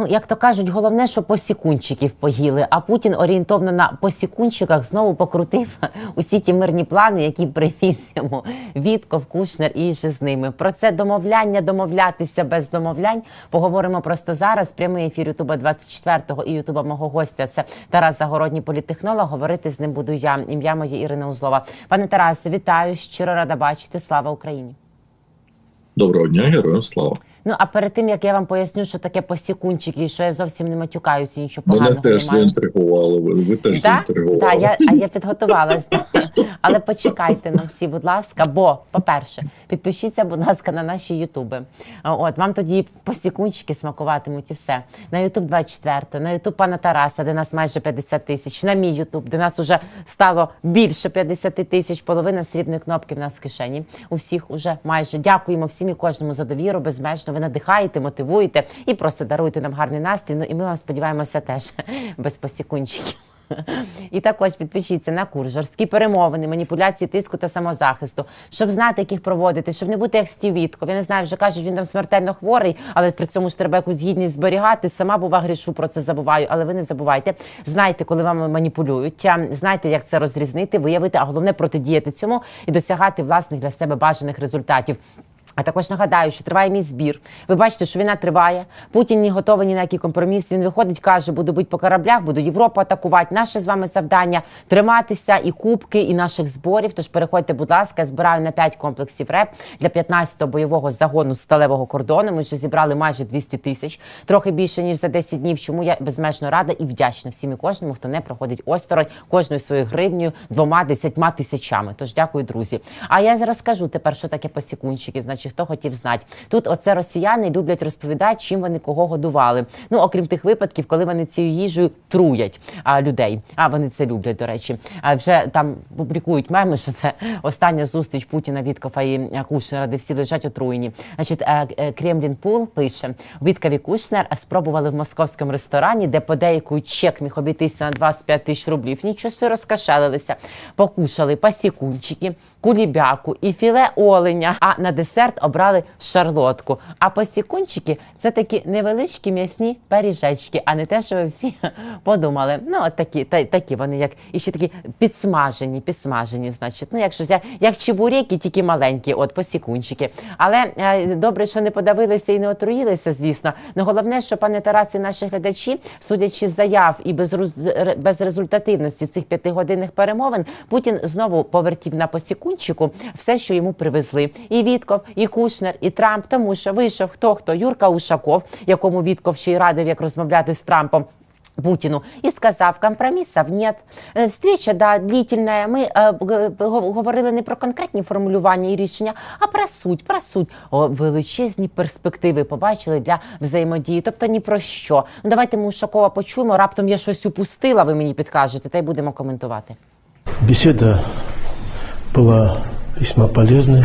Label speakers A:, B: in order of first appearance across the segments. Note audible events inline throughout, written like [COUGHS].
A: Ну, як то кажуть, головне, що посікунчиків поїли. А Путін орієнтовно на посікунчиках знову покрутив [LAUGHS] усі ті мирні плани, які привіз йому Вітков, Кушнер і же з ними. Про це домовляння, домовлятися без домовлянь. Поговоримо просто зараз. Прямий ефір Ютуба 24-го і Ютуба мого гостя. Це Тарас Загородній політтехнолог. Говорити з ним буду я. Ім'я моє Ірина Узлова. Пане Тарасе, вітаю. Щиро рада бачити. Слава Україні.
B: Доброго дня, героям слава.
A: Ну а перед тим як я вам поясню, що таке посікунчики, і що я зовсім не матюкаюся, нічого
B: Мене
A: поганого
B: теж
A: немає.
B: заінтригували. Ви, ви теж
A: Да?
B: заінтригували.
A: Да, я, а я підготувалась. Але почекайте ну всі, будь ласка. Бо, по-перше, підпишіться, будь ласка, на наші ютуби. От вам тоді посікунчики смакуватимуть і все. На Ютуб 24, на Ютуб пана Тараса, де нас майже 50 тисяч, на мій Ютуб, де нас уже стало більше 50 тисяч, половина срібної кнопки в нас в кишені. У всіх уже майже дякуємо всім і кожному за довіру безмежно. Ви надихаєте, мотивуєте і просто даруєте нам гарний настрій. Ну і ми вам сподіваємося теж [LAUGHS] без посікунчиків. І також підпишіться на курс жорсткі перемовини, маніпуляції тиску та самозахисту, щоб знати, як їх проводити, щоб не бути як Стів Вітков. Я не знаю, вже кажуть, він там смертельно хворий, але при цьому ж треба якусь гідність зберігати. Сама бува грішу про це забуваю, але ви не забувайте. Знайте, коли вами маніпулюють, знайте, як це розрізнити, виявити, а головне протидіяти цьому і досягати власних для себе бажаних результатів. А також нагадаю, що триває мій збір. Ви бачите, що війна триває. Путін не готовий ні на який компроміс. Він виходить, каже, буду бити по кораблях, буду Європу атакувати. Наше з вами завдання триматися і кубки, і наших зборів. Тож переходьте, будь ласка, я збираю на 5 комплексів РЕП для 15-го бойового загону сталевого кордону. Ми вже зібрали майже 200 тисяч, трохи більше ніж за 10 днів. Чому я безмежно рада і вдячна всім і кожному, хто не проходить осторонь кожною своєю гривнею, двома десятьма тисячами. Тож дякую, друзі. А я розкажу тепер, що таке посікунчики. Значить, хто хотів знати. Тут оце росіяни люблять розповідати, чим вони кого годували. Ну окрім тих випадків, коли вони цією їжею труять а, людей. А вони це люблять, до речі. А вже там публікують меми, що це остання зустріч Путіна Віткофа і Кушнера, де всі лежать отруєні. Значить, е, е, Кремлін Пул пише: Вітков і Кушнер спробували в московському ресторані, де подейкують чек міг обійтися на 25 тисяч рублів. Нічого собі розкашелилися, покушали пасікунчики, кулібяку і філе оленя. А на десерт обрали шарлотку. А посікунчики це такі невеличкі м'ясні пиріжечки, а не те, що ви всі [LAUGHS] подумали. Ну, от такі, та, такі вони, як і ще такі підсмажені, підсмажені, значить. Ну, як щось, як, як чебуреки, тільки маленькі, от посікунчики. Але е, добре, що не подавилися і не отруїлися, звісно. Ну головне, що пане Тараси, наші глядачі, судячи з заяв і без, роз- без результативності цих п'ятигодинних перемовин, Путін знову повертів на посікунчику все, що йому привезли. І Вітков, і Кушнер, і Трамп, тому що вийшов хто хто Юрка Ушаков, якому Вітков ще й радив, як розмовляти з Трампом. Путину и сказав, компромісів нет. Е, Встреча, да, длительная. Ми е, говорили не про конкретні формулювання і рішення, а про суть, про суть. О, величезні перспективи побачили для взаємодії. Тобто ні про що. Ну давайте ми Ушакова почуємо. Раптом я щось упустила, ви мені підкажете, та й будемо коментувати.
C: Беседа была весьма полезной,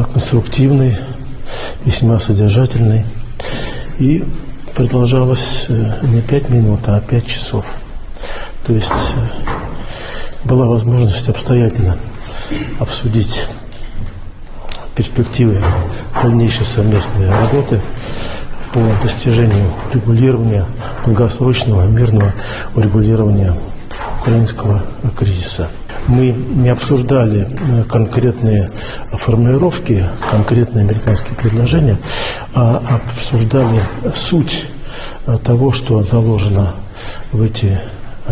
C: конструктивной, весьма содержательной. И продолжалась э, не пять минут, а пять часов. То есть э, была возможность обстоятельно обсудить перспективы дальнейшей совместной работы по достижению регулирования, долгосрочного мирного урегулирования украинского кризиса. Мы не обсуждали э, конкретные формулировки, конкретные американские предложения, а обсуждали суть э, того, что заложено в эти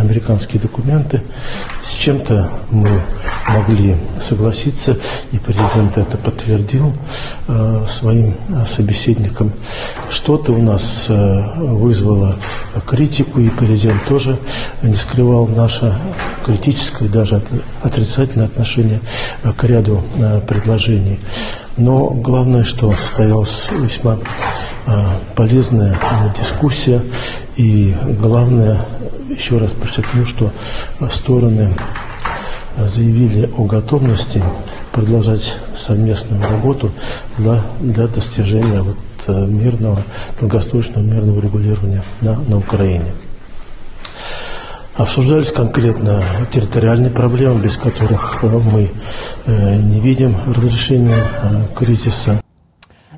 C: американские документы. С чем-то мы могли согласиться, и президент это подтвердил э, своим э, собеседникам. Что-то у нас э, вызвало критику, и президент тоже не скрывал наше критическое, даже от- отрицательное отношение к ряду предложений. Но главное, что состоялась весьма полезная дискуссия, и главное, еще раз подчеркну, что стороны заявили о готовности продолжать совместную работу для, для достижения вот, э, мирного, долгосрочного мирного регулирования на, на Украине. Обсуждались конкретно территориальные проблемы, без которых э, мы э, не видим разрешения кризиса.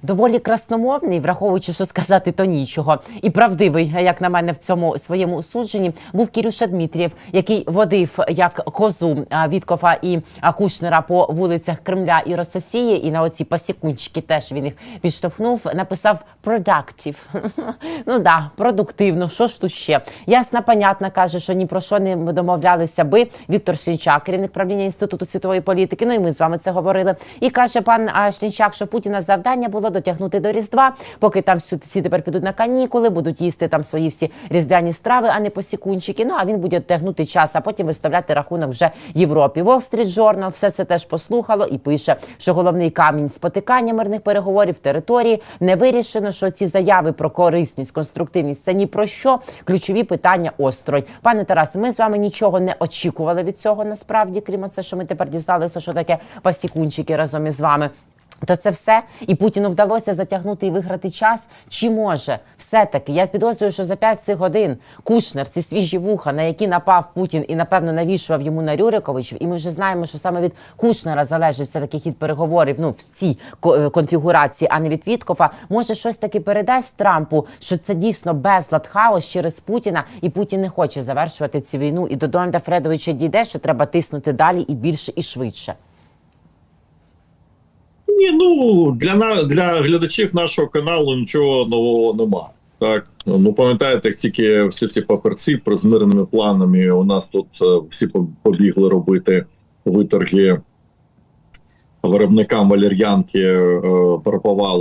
A: Доволі красномовний, враховуючи, що сказати, то нічого. І правдивий, як на мене, в цьому своєму судженні був Кірюша Дмитрієв, який водив як козу а, Віткофа і Кушнера по вулицях Кремля і Рососії. І на оці пасікунчики теж він їх підштовхнув. Написав productive. [LAUGHS] ну да, продуктивно. Що ж тут ще? Ясна, понятна, каже, що ні про що не домовлялися би. Віктор Шлінчак, керівник правління інституту світової політики. Ну і ми з вами це говорили. І каже пан а, Шлінчак, що Путіна завдання було дотягнути до Різдва, поки там всі, тепер підуть на канікули, будуть їсти там свої всі різдвяні страви, а не посікунчики. Ну а він буде тягнути час, а потім виставляти рахунок вже Європі. Wall Street Journal все це теж послухало і пише, що головний камінь спотикання мирних переговорів території не вирішено, що ці заяви про корисність, конструктивність це ні про що. Ключові питання острой. Пане Тарасе, ми з вами нічого не очікували від цього насправді, крім це, що ми тепер дізналися, що таке пасікунчики разом із вами. То це все, і Путіну вдалося затягнути і виграти час. Чи може все-таки? Я підозрюю, що за 5 цих годин Кушнер, ці свіжі вуха, на які напав Путін і напевно навішував йому на Рюриковичів. І ми вже знаємо, що саме від Кушнера залежить все таки хід переговорів. Ну в цій е, конфігурації, а не від Віткофа. Може, щось таки передасть Трампу, що це дійсно безлад хаос через Путіна, і Путін не хоче завершувати цю війну. І до Дональда Фредовича дійде, що треба тиснути далі і більше і швидше.
B: Ні, ну для для глядачів нашого каналу нічого нового нема. Так ну пам'ятаєте, як тільки всі ці паперці про з планами у нас тут е, всі побігли робити виторги виробникам валер'янки, е,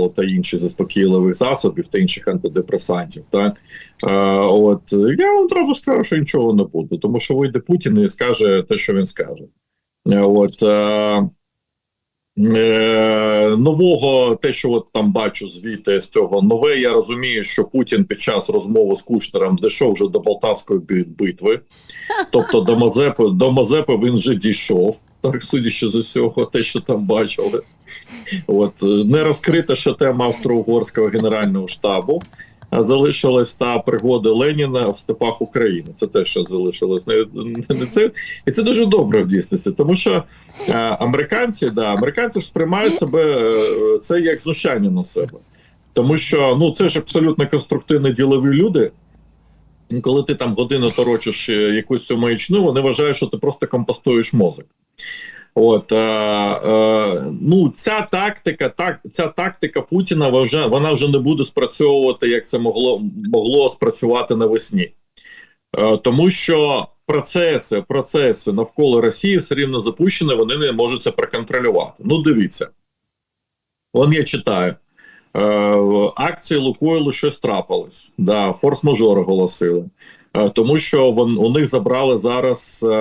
B: та інших заспокійливих засобів та інших антидепресантів. Так е, от я одразу скажу, що нічого не буде, тому що вийде Путін і скаже те, що він скаже. Е, От Е, нового, те, що от там бачу звідти з цього нове, я розумію, що Путін під час розмови з Кушнером дійшов вже до Полтавської битви, тобто до Мазепи, до Мазепи він вже дійшов. Так, судячи з усього, те, що там бачили. От е, не розкрита ще тема Австро-Угорського генерального штабу. Залишилась та пригоди Леніна в степах України. Це те, що залишилось. Не, не це, і це дуже добре в дійсності, тому що е, американці, да, американці ж сприймають себе е, це як знущання на себе. Тому що ну це ж абсолютно конструктивні ділові люди. Коли ти там годину торочиш е, якусь цю маячну, вони вважають, що ти просто компостуєш мозок. От е, е, ну ця тактика, так ця тактика Путіна вже вона вже не буде спрацьовувати, як це могло могло спрацювати навесні, е, тому що процеси, процеси навколо Росії все рівно запущені, вони не можуть це проконтролювати. Ну, дивіться, вон я читаю. Е, акції Лукойлу щось трапилось. Да, форс-мажор оголосили. Е, тому що вон, у них забрали зараз е,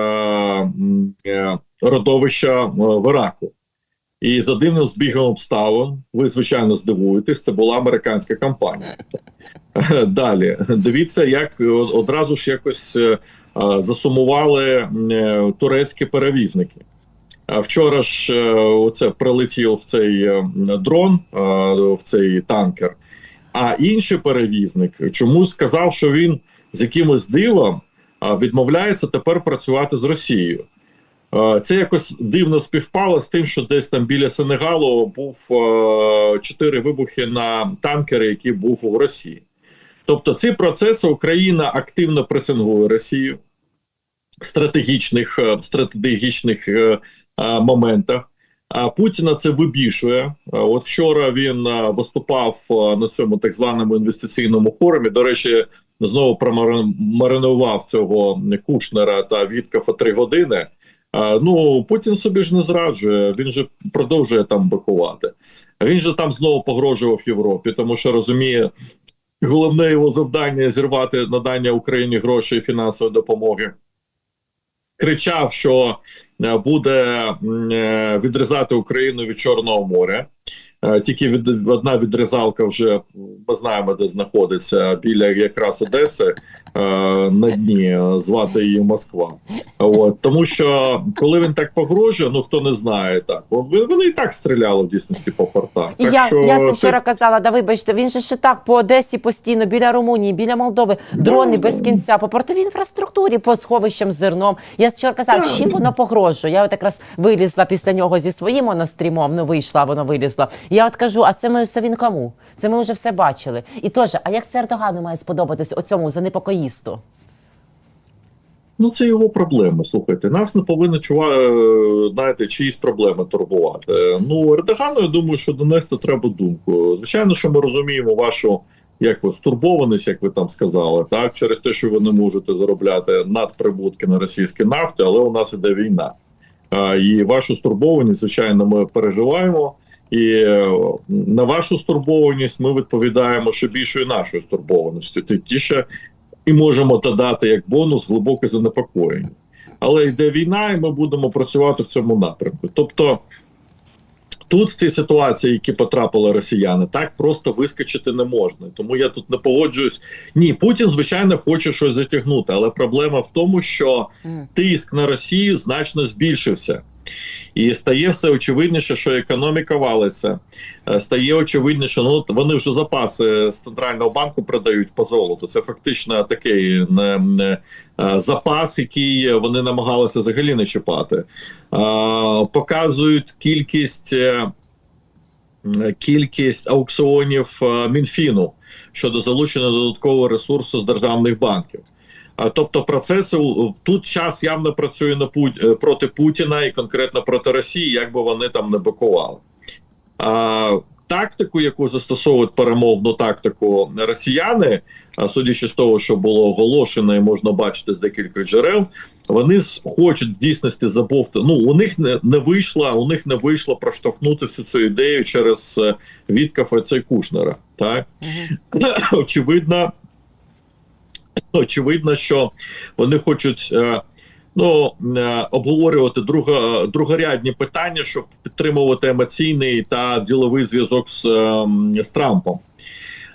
B: е, родовища е, в Іраку. І за дивним збігом обставин, ви звичайно здивуєтесь, це була американська компанія. Е, [LAUGHS] Далі дивіться, як е, одразу ж якось е, засумували турецькі перевізники. Вчора ж е, оце прилетів в цей дрон, в цей танкер. А інший перевізник чомусь сказав, що він з якимось дивом відмовляється тепер працювати з Росією. Е, Це якось дивно співпало з тим, що десь там біля Сенегалу був е, чотири вибухи на танкери, який був в Росії. Тобто, ці процеси Україна активно пресингує Росію в стратегічних, е, стратегічних моментах. А Путіна це вибішує. От вчора він виступав на цьому так званому інвестиційному форумі. До речі, знову промаринував цього Кушнера та Віткафа три години. Ну Путін собі ж не зраджує. Він же продовжує там бикувати. Він же там знову погрожував Європі, тому що розуміє, головне його завдання зірвати надання Україні грошей і фінансової допомоги. Кричав, що е, буде е, відрізати Україну від Чорного моря. Е, Тільки від, одна відрізалка вже ми знаємо, де знаходиться біля якраз Одеси на дні. е, Звати її Москва. От тому, що коли він так погрожує, ну хто не знає, так вони, і так стріляли в дійсності по портах. Так
A: я,
B: що
A: я це вчора казала, да вибачте, він же ще так по Одесі постійно, біля Румунії, біля Молдови, дрони без кінця, по портовій інфраструктурі, по сховищам з зерном. Я вчора казала, чим воно погрожує. Я от якраз вилізла після нього зі своїм монострімом, ну вийшла, воно вилізло. Я от кажу, а це ми все він кому? Це ми вже все бачили. І теж, а як це Ердогану має сподобатись оцьому занепокоїсту?
B: Ну, це його проблеми. Слухайте, нас не повинні чува, е, знаєте, чиїсь проблеми турбувати. Ну, Ердогану, я думаю, що донести треба думку. Звичайно, що ми розуміємо вашу як ви стурбованість, як ви там сказали, так через те, що ви не можете заробляти надприбутки на російській нафті, але у нас іде війна. І вашу стурбованість, звичайно, ми переживаємо. І е, на вашу стурбованість ми відповідаємо ще більшою нашою стурбованістю. Тіше і можемо додати як бонус глибоке занепокоєння. Але йде війна, і ми будемо працювати в цьому напрямку. Тобто тут в цій ситуації, які потрапили росіяни, так просто вискочити не можна. Тому я тут не погоджуюсь. Ні, Путін, звичайно, хоче щось затягнути, але проблема в тому, що тиск на Росію значно збільшився. І стає все очевидніше, що економіка валиться. Е, Стає очевидніше, ну вони вже запаси з центрального банку продають по золоту. Це фактично такий не, не, е, запас, який вони намагалися взагалі не чіпати. Е, Показують кількість. Кількість аукціонів Мінфіну щодо залучення додаткового ресурсу з державних банків. Тобто процеси тут час явно працює на Пут- е, проти Путіна і конкретно проти Росії, як би вони там не бакували. А, тактику, яку застосовують перемовну тактику росіяни, судячи з того, що було оголошено, і можна бачити з декількох джерел, вони хочуть в дійсності забовти. Ну у них не, не вийшло, у них не вийшло проштовхнути всю цю ідею через е, Віткафа цей Кушнера. Так
A: Мгм. [COUGHS]
B: очевидно, очевидно, що вони хочуть е, ну, е, обговорювати друго, другорядні питання, щоб підтримувати емоційний та діловий зв'язок з, е, з Трампом.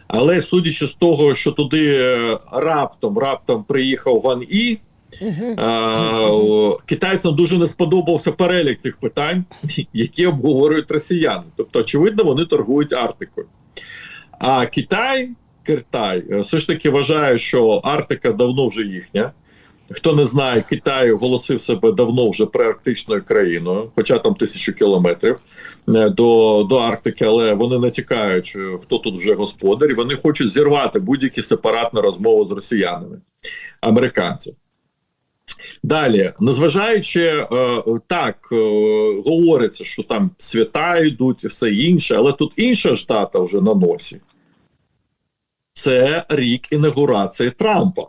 B: Але судячи з того, що туди е, раптом раптом приїхав Ван І, о, китайцям дуже не сподобався перелік цих питань, [LAUGHS] які обговорюють росіяни. Тобто, очевидно, вони торгують Арктикою. А Китай, Китай е, все ж таки вважає, що Арктика давно вже їхня. Хто не знає, Китай оголосив себе давно вже преарктичною країною, хоча там тисячу кілометрів е, до, до Арктики, але вони не тікають, хто тут вже господар, і вони хочуть зірвати будь-які сепаратні розмови з росіянами, американців. Далі, незважаючи е, так, е, говориться, що там свята йдуть і все інше, але тут інша ж дата вже на носі. Це рік інаугурації Трампа.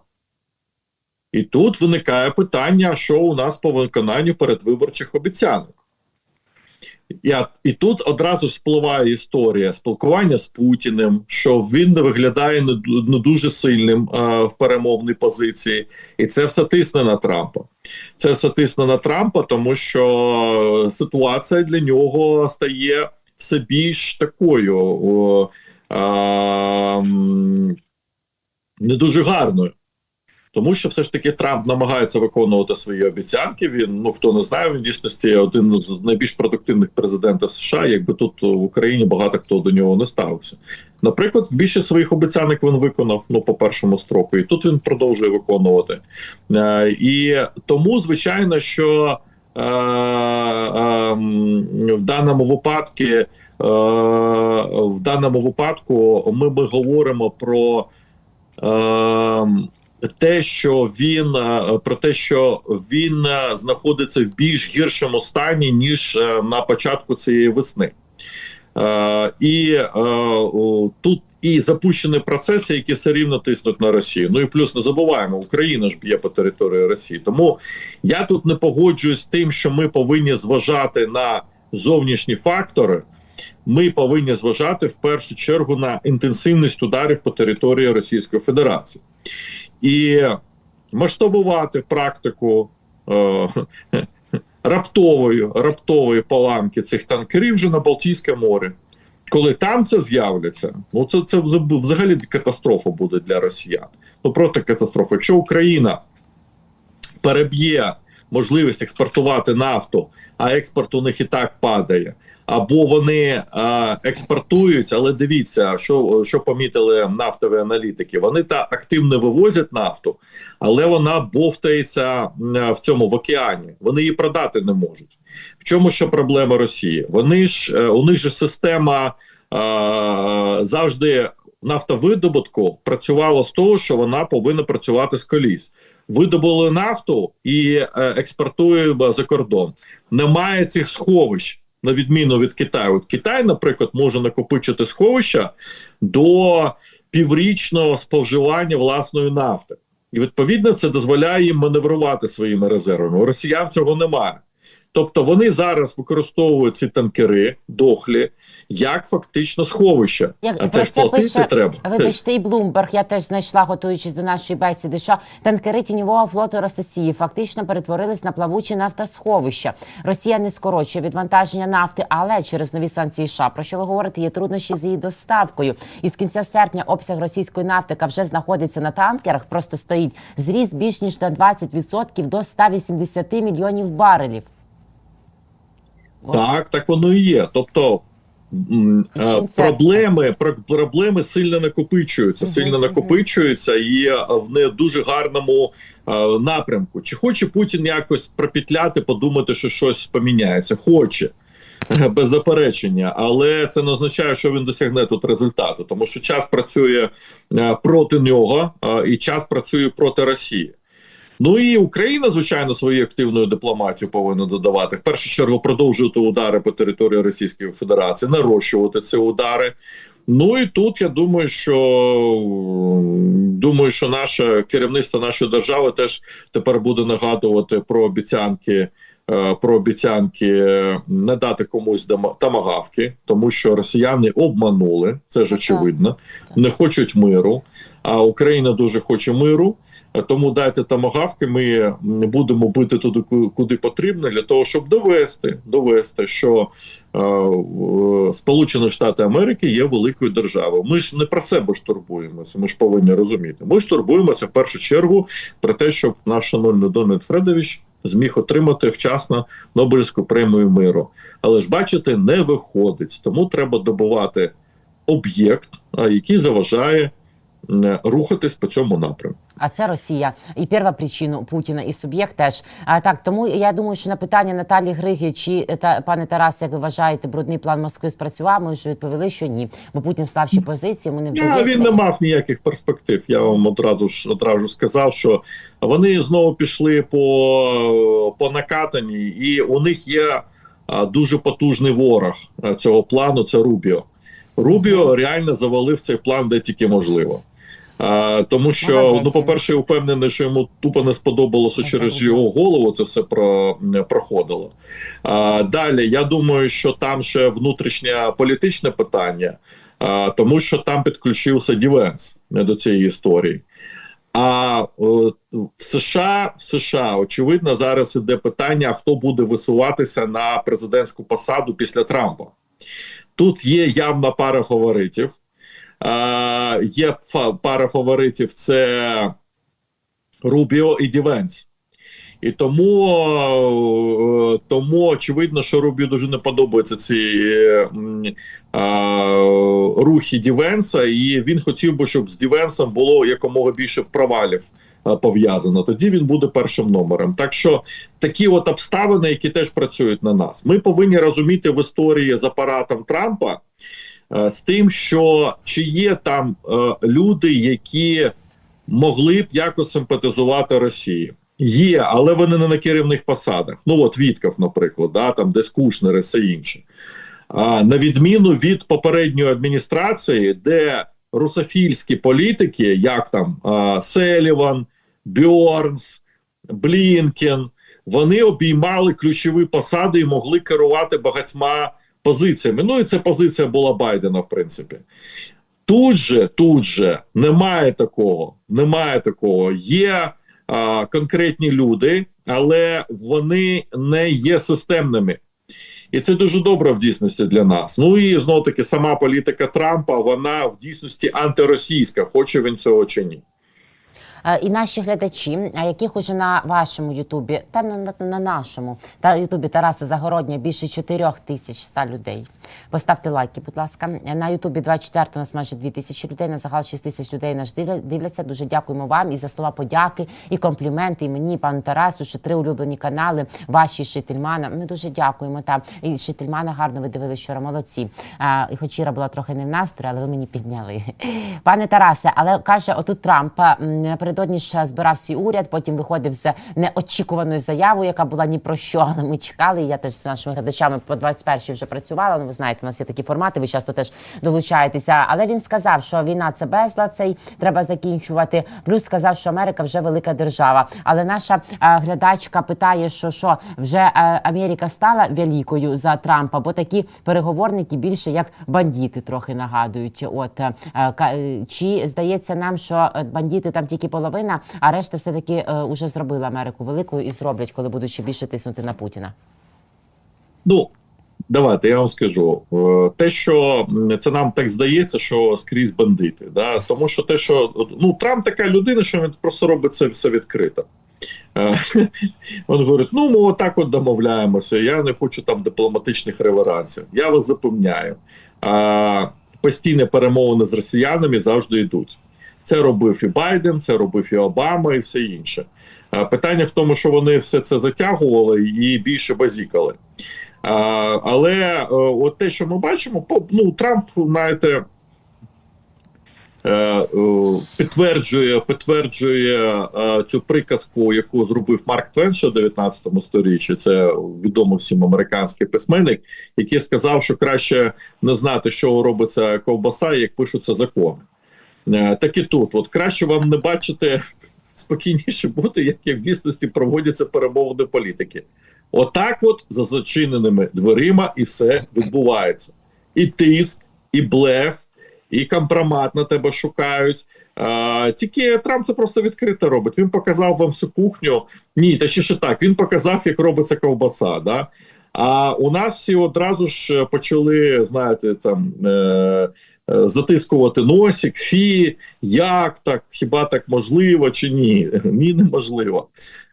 B: І тут виникає питання, що у нас по виконанню передвиборчих обіцянок. І, і тут одразу ж спливає історія спілкування з Путіним, що він не виглядає не, не дуже сильним е, в перемовній позиції, і це все тисне на Трампа. Це все тисне на Трампа, тому що ситуація для нього стає все більш такою о, а, не дуже гарною. Тому що все ж таки Трамп намагається виконувати свої обіцянки. Він ну хто не знає, він в дійсності один з найбільш продуктивних президентів США. Якби тут в Україні багато хто до нього не ставився. Наприклад, більшість своїх обіцянок він виконав ну по першому строку, і тут він продовжує виконувати. Е, і тому, звичайно, що е, е, в даному випадку. Е, В даному випадку ми, ми говоримо про е, те, що він е, про те, що він е, знаходиться в більш гіршому стані ніж е, на початку цієї весни. Е, і е, тут і запущені процеси, які все рівно тиснуть на Росію. Ну і плюс не забуваємо, Україна ж б'є по території Росії. Тому я тут не погоджуюсь з тим, що ми повинні зважати на зовнішні фактори. Ми повинні зважати в першу чергу на інтенсивність ударів по території Російської Федерації і масштабувати практику е, раптової, раптової поламки цих танкерів вже на Балтійське море. Коли там це з'являться, ну це, це взагалі катастрофа буде для росіян. Ну просто катастрофа. Якщо Україна переб'є можливість експортувати нафту, а експорт у них і так падає. Або вони а, експортують, але дивіться, що, що помітили нафтові аналітики. Вони та активно вивозять нафту, але вона бовтається в цьому в океані. Вони її продати не можуть. В чому ще проблема Росії? Вони ж е, у них же система е, завжди нафтовидобутку працювала з того, що вона повинна працювати з коліс. Видобули нафту і е, експортуємо за кордон. Немає цих сховищ. На відміну від Китаю, От Китай, наприклад, може накопичити сховища до піврічного споживання власної нафти, і відповідно це дозволяє їм маневрувати своїми резервами. У росіян цього немає. Тобто вони зараз використовують ці танкери дохлі як фактично сховище.
A: Як
B: а це ж платити
A: пише,
B: треба.
A: Вибачте, і Блумберг, я теж знайшла, готуючись до нашої бесіди, що танкери тіньового флоту Росії фактично перетворились на плавучі нафтосховища. Росія не скорочує відвантаження нафти, але через нові санкції США, про що ви говорите, є труднощі з її доставкою. І з кінця серпня обсяг російської нафти, яка вже знаходиться на танкерах, просто стоїть зріс більш ніж на 20% до 180 мільйонів барелів.
B: Так, так воно і є. Тобто е, проблеми, проблеми сильно накопичуються, сильно накопичуються і в не дуже гарному е, напрямку. Чи хоче Путін якось пропетляти, подумати, що щось поміняється? Хоче. е, Без заперечення, але це не означає, що він досягне тут результату, тому що час працює проти нього і час працює проти Росії. Ну і Україна, звичайно, свою активну дипломатію повинна додавати. В першу чергу продовжувати удари по території Російської Федерації, нарощувати ці удари. Ну і тут я думаю, що думаю, що наше керівництво нашої держави теж тепер буде нагадувати про обіцянки. Е, Про обіцянки не дати комусь тамагавки, тому що росіяни обманули, це ж очевидно, не хочуть миру. А Україна дуже хоче миру. Е, Тому дайте тамагавки. Ми будемо бити туди, ку- куди потрібно, для того, щоб довести, довести, що е, е, Сполучені Штати Америки є великою державою. Ми ж не про себе ж турбуємося. Ми ж повинні розуміти. Ми ж турбуємося в першу чергу про те, щоб наш шановний Дональд Фредович зміг отримати вчасно Нобелівську премію миру. Але ж бачите, не виходить. Тому треба добувати об'єкт, який заважає рухатись по цьому напрямку.
A: А це Росія і перша причина Путіна, і суб'єкт теж. А так тому я думаю, що на питання Наталі Григи чи та пане Тарас, як ви вважаєте, брудний план Москви спрацював? Ми вже відповіли, що ні. Бо Путін в слабшій позиції. Йому не
B: Я,
A: вдається.
B: він не мав ніяких перспектив. Я вам одразу ж одразу сказав, що вони знову пішли по, по накатанні, і у них є дуже потужний ворог цього плану. Це Рубіо. Рубіо реально завалив цей план, де тільки можливо. А, тому що, ну, по-перше, я впевнений, що йому тупо не сподобалося через його голову. Це все про проходило. А, далі я думаю, що там ще внутрішнє політичне питання. А, тому що там підключився Дівенс не до цієї історії. А о, в США в США очевидно зараз іде питання: хто буде висуватися на президентську посаду після Трампа. Тут є явна пара фаворитів. А, є пара фаворитів: це Рубіо і Дівенс. І тому, е, тому очевидно, що Рубіо дуже не подобаються ці е, а, рухи Дівенса, і він хотів би, щоб з Дівенсом було якомога більше провалів а, пов'язано. Тоді він буде першим номером. Так що такі от обставини, які теж працюють на нас, ми повинні розуміти в історії з апаратом Трампа е, з тим, що чи є там е, люди, які могли б якось симпатизувати Росії. Є, але вони не на керівних посадах. Ну от Вітков, наприклад, да, там десь Кушнер і все інше. А, на відміну від попередньої адміністрації, де русофільські політики, як там а, Селіван, Бьорнс, Блінкен, вони обіймали ключові посади і могли керувати багатьма позиціями. Ну і це позиція була Байдена, в принципі. Тут же, тут же немає такого. Немає такого. Є а, конкретні люди, але вони не є системними. І це дуже добре в дійсності для нас. Ну і знову таки сама політика Трампа, вона в дійсності антиросійська, хоче він цього чи ні.
A: Е, І наші глядачі, яких уже на вашому Ютубі та на, на, на нашому та Ютубі Тараса Загородня більше 4 тисяч 100 людей. Поставте лайки, будь ласка. На Ютубі 24 у нас майже 2 тисячі людей, на загал 6 тисяч людей дивля- дивляться. Дуже дякуємо вам і за слова подяки, і компліменти, і мені, і пану Тарасу, що три улюблені канали, ваші Шительмана. Ми дуже дякуємо. Та і Шительмана гарно ви дивилися вчора, молодці. А, і хоч Іра була трохи не в настрої, але ви мені підняли. Пане Тарасе, але каже, отут Трамп м, напередодні ж збирав свій уряд, потім виходив з неочікуваною заявою, яка була ні про що. Але ми чекали. Я теж з нашими глядачами по 21 вже працювала. Ну, ви знаєте, у нас є такі формати, ви часто теж долучаєтеся. Але він сказав, що війна це безлад, цей треба закінчувати. Плюс сказав, що Америка вже велика держава. Але наша е, глядачка питає, що, що вже е, Америка стала великою за Трампа, бо такі переговорники більше як бандити трохи нагадують. От е, е, чи здається нам, що бандити там тільки половина, а решта все таки е, уже зробили Америку великою і зроблять, коли будуть ще більше тиснути на Путіна.
B: Ну, давайте я вам скажу. Е, Те, що це нам так здається, що скрізь бандити. Да? Тому що те, що ну, Трамп така людина, що він просто робить це все відкрито. Е, [LAUGHS] Він говорить: ну, ми отак от домовляємося. Я не хочу там дипломатичних реверансів. Я вас запевняю. Постійні перемовини з росіянами завжди йдуть. Це робив і Байден, це робив і Обама, і все інше. Питання в тому, що вони все це затягували і більше базікали. Але е, от те, що ми бачимо, ну Трамп, знаєте, е, е, підтверджує, підтверджує е, цю приказку, яку зробив Марк Твен ще в 19 сторіччі. Це відомий всім американський письменник, який сказав, що краще не знати, що робиться ковбаса, як пишуться закони. Е, Так і тут, от краще вам не бачити спокійніше бути, як як в дійсності проводяться перемовини політики. Отак, от за зачиненими дверима, і все відбувається. І тиск, і блеф, і компромат на тебе шукають. А, тільки Трамп це просто відкрито робить. Він показав вам всю кухню. Ні, та ще ще так. Він показав, як робиться ковбаса. Да? А у нас всі одразу ж почали, знаєте, там. Е- е, Затискувати носик, фі, як так, хіба так можливо чи ні? [LAUGHS] Ні, неможливо.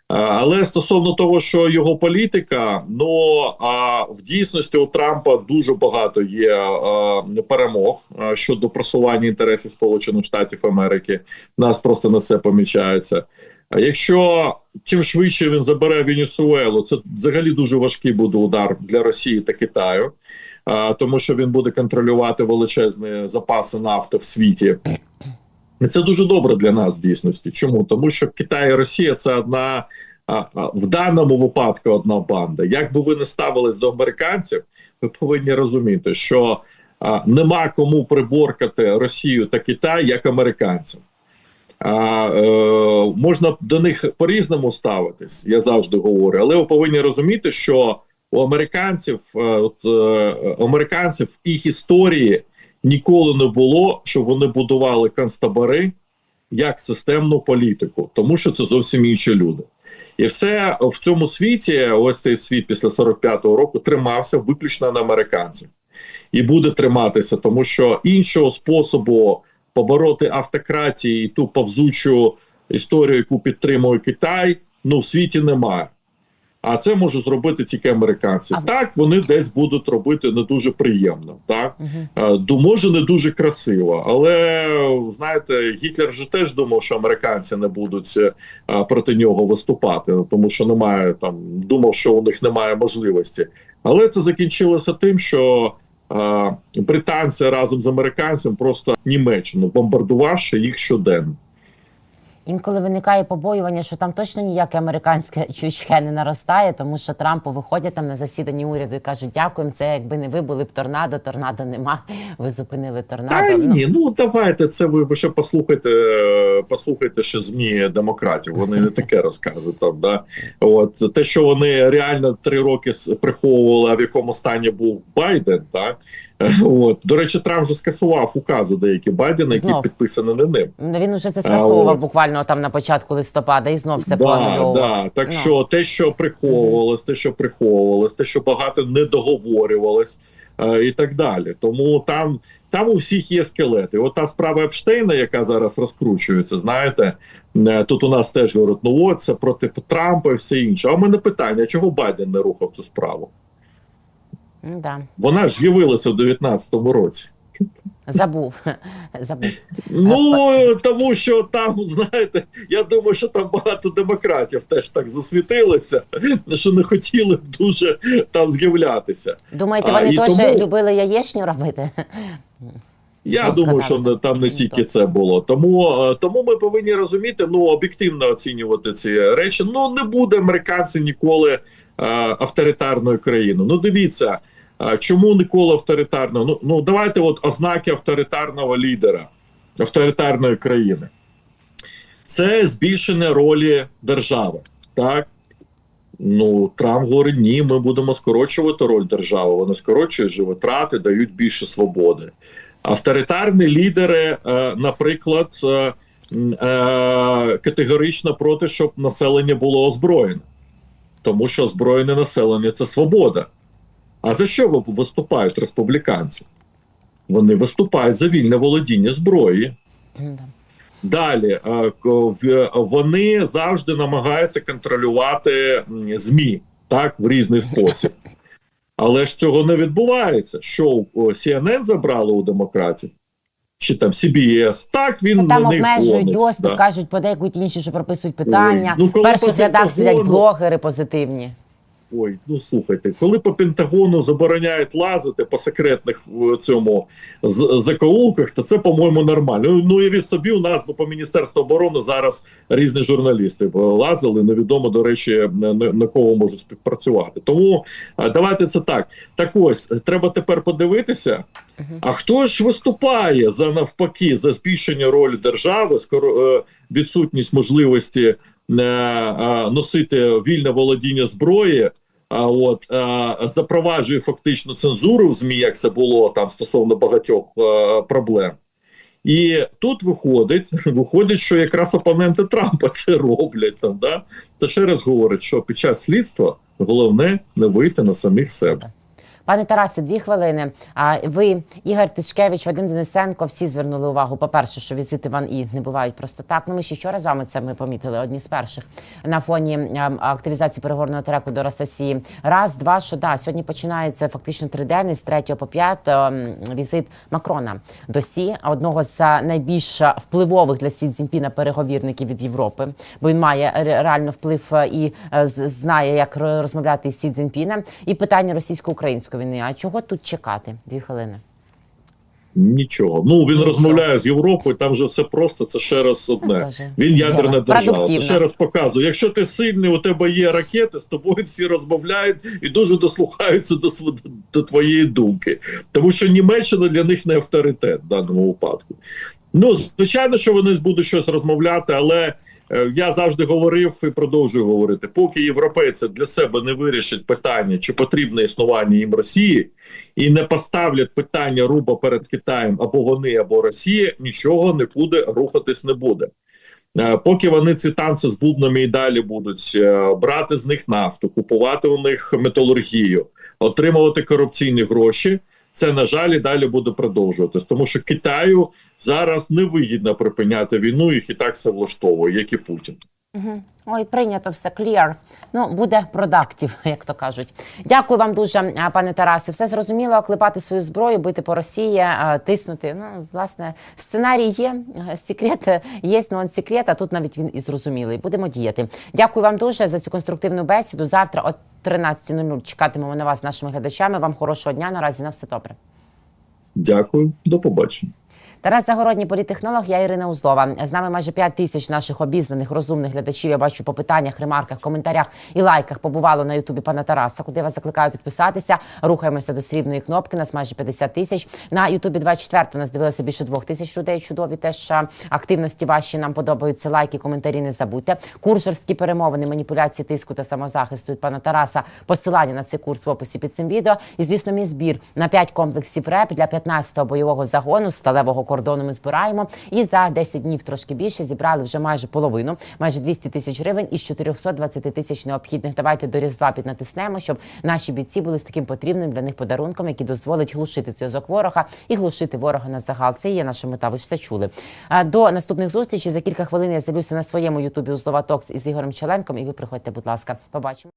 B: Але стосовно того, що його політика, ну а в дійсності у Трампа дуже багато є а, перемог а, щодо просування інтересів Сполучених Штатів Америки. Нас просто на це помічається. А якщо чим швидше він забере Венесуелу, це взагалі дуже важкий буде удар для Росії та Китаю, тому що він буде контролювати величезні запаси нафти в світі. І це дуже добре для нас в дійсності. Чому? Тому що Китай і Росія це одна в даному випадку одна банда. Як би ви не ставились до американців, ви повинні розуміти, що нема кому приборкати Росію та Китай як американців. А, е, можна до них по-різному ставитись, я завжди говорю, але ви повинні розуміти, що у американців, е, от, е, американців в їх історії ніколи не було, щоб вони будували концтабори як системну політику, тому що це зовсім інші люди. І все в цьому світі, ось цей світ після 45-го року, тримався виключно на американців і буде триматися, тому що іншого способу побороти автократії і ту повзучу історію, яку підтримує Китай, ну в світі немає. А це можуть зробити тільки американці.
A: А-
B: Так, вони десь будуть робити не дуже приємно, так
A: Угу.
B: Може не дуже красиво, але знаєте, Гітлер вже теж думав, що американці не будуть е, проти нього виступати, ну, тому що немає там, думав, що у них немає можливості. Але це закінчилося тим, що е, британці разом з американцем просто Німеччину бомбардувавши їх щоденно.
A: Інколи виникає побоювання, що там точно ніяке американське [LAUGHS] чучхе не наростає, тому що Трампу виходять там на засіданні уряду і кажуть, дякуємо, це якби не ви були б торнадо, торнадо нема. [LAUGHS] Ви зупинили торнадо.
B: Та
A: Ну,
B: ні, ну давайте це ви, ви ще послухайте, послухайте ще змі демократів. Вони не таке розкажуть там. Да? От те, що вони реально три роки приховували, в якому стані був Байден, так Е, [LAUGHS] от до речі, Трамп вже скасував укази деякі Байдена, які
A: Знов.
B: підписані не ним.
A: Він вже це скасовував буквально там на початку листопада і знов все
B: да,
A: поанульовував.
B: да. Так
A: Ну.
B: що те, що приховувалось, те, що приховувалось, те, що багато не договорювалось. е, І так далі, тому там там у всіх є скелети. От та справа Епштейна, яка зараз розкручується, знаєте, е, тут у нас теж говорять, ну от це проти Трампа і все інше. А у мене питання: чого Байден не рухав цю справу?
A: Да.
B: Вона ж з'явилася в 19-му році.
A: Забув. [LAUGHS] Забув.
B: Ну тому що там, знаєте, я думаю, що там багато демократів теж так засвітилися, що не хотіли б дуже там з'являтися.
A: Думаєте, вони теж
B: тому-
A: любили яєчню робити?
B: Я
A: Знов
B: думаю, що не- там не тільки це було. Тому, е, тому ми повинні розуміти, ну об'єктивно оцінювати ці речі. Ну не буде американці ніколи е, авторитарною країною. Ну дивіться, чому ніколи авторитарно? Ну, ну давайте, от ознаки авторитарного лідера, авторитарної країни. Це збільшення ролі держави. Так. Ну, Трамп говорить, ні, ми будемо скорочувати роль держави. Вони скорочують же витрати, дають більше свободи. Авторитарні лідери, е, наприклад, е, е, категорично проти, щоб населення було озброєне, тому що озброєне населення це свобода. А за що виступають республіканці? Вони виступають за вільне володіння зброї. Далі е, вони завжди намагаються контролювати змі так в різний спосіб. Але ж цього не відбувається. Шоу о, CNN забрали у демократів, чи там CBS. Так він
A: Ну, Там обмежують доступ,
B: да.
A: кажуть, подейкують інші, що прописують питання.
B: ну, коли
A: перших рядах сидять блогери позитивні.
B: Ой, ну слухайте, коли по Пентагону забороняють лазити по секретних в цьому закоулках, то це, по-моєму, нормально. Ну, Ну і від собі у нас, бо по Міністерству оборони зараз різні журналісти лазили. Невідомо, до речі, на кого можуть співпрацювати. Тому давайте це так. Так ось треба тепер подивитися. А хто ж виступає за навпаки за збільшення ролі держави, скоро е, відсутність можливості е, е, носити вільне володіння зброї? А от а, запроваджує фактично цензуру в змі, як це було там стосовно багатьох а, проблем. І тут виходить, [LAUGHS] виходить, що якраз опоненти Трампа це роблять там. Да? Це ще раз говорить, що під час слідства головне не вийти на самих себе.
A: Пане Тарасе, дві хвилини. А ви, Ігор Тишкевич, Вадим Денисенко, всі звернули увагу. По-перше, що візити Ван І не бувають просто так. Ну ми ще вчора з вами це ми помітили. Одні з перших на фоні активізації переговорного треку до Росії. Раз, два, що да, сьогодні починається фактично триденний з 3 по 5 ем, візит Макрона до Сі, одного з е, найбільш впливових для Сі Цзіньпіна переговірників від Європи, бо він має ре- реально вплив е, і е, знає, як розмовляти з Сі Цзіньпіном. І питання російсько-української війни. А чого тут чекати? Дві хвилини.
B: Нічого. Ну він
A: Нічого.
B: розмовляє з Європою. Там же все просто. Це ще раз одне. Він ядерна держава. Це ще раз показує. Якщо ти сильний, у тебе є ракети, з тобою всі розмовляють і дуже дослухаються до до твоєї думки, тому що Німеччина для них не авторитет в даному випадку. Ну звичайно, що вони будуть щось розмовляти, але. Е, Я завжди говорив і продовжую говорити, поки європейці для себе не вирішать питання, чи потрібне існування їм Росії, і не поставлять питання руба перед Китаєм або вони, або Росія, нічого нікуди рухатись не буде. Е, Поки вони ці танці з бубнами і далі будуть е, брати з них нафту, купувати у них металургію, отримувати корупційні гроші. Це на жаль і далі буде продовжуватись, тому що Китаю зараз невигідно припиняти війну, їх і так все влаштовує, як і Путін.
A: Ой, прийнято все clear. Ну, буде продактів, як то кажуть. Дякую вам дуже, пане Тарасе. Все зрозуміло, клепати свою зброю, бити по Росії, тиснути. Ну, власне, сценарій є, е, секрет е, є, но он секрет, а тут навіть він і зрозумілий. Будемо діяти. Дякую вам дуже за цю конструктивну бесіду. Завтра о 13.00 чекатимемо на вас нашими глядачами. Вам хорошого дня. Наразі на все добре.
B: Дякую, до побачення.
A: Тарас Загородній політехнолог, я Ірина Узлова. З нами майже 5 тисяч наших обізнаних, розумних глядачів. Я бачу по питаннях, ремарках, коментарях і лайках побувало на Ютубі пана Тараса, куди я вас закликаю підписатися. Рухаємося до срібної кнопки. Нас майже 50 тисяч. На Ютубі 24 нас дивилося більше двох тисяч людей. Чудові теж активності ваші нам подобаються. Лайки, коментарі не забудьте. Курсорські перемовини, маніпуляції тиску та самозахисту від пана Тараса. Посилання на цей курс в описі під цим відео. І звісно, мій збір на 5 комплексів РЕП для 15-го бойового загону сталевого кордону ми збираємо. І за 10 днів трошки більше зібрали вже майже половину, майже 200 тисяч гривень із 420 тисяч необхідних. Давайте до різдва піднатиснемо, щоб наші бійці були з таким потрібним для них подарунком, який дозволить глушити зв'язок ворога і глушити ворога на загал. Це є наша мета. Ви ж все чули. До наступних зустрічей за кілька хвилин я з'явлюся на своєму ютубі у Токс із Ігорем Челенком. І ви приходьте, будь ласка, побачимо.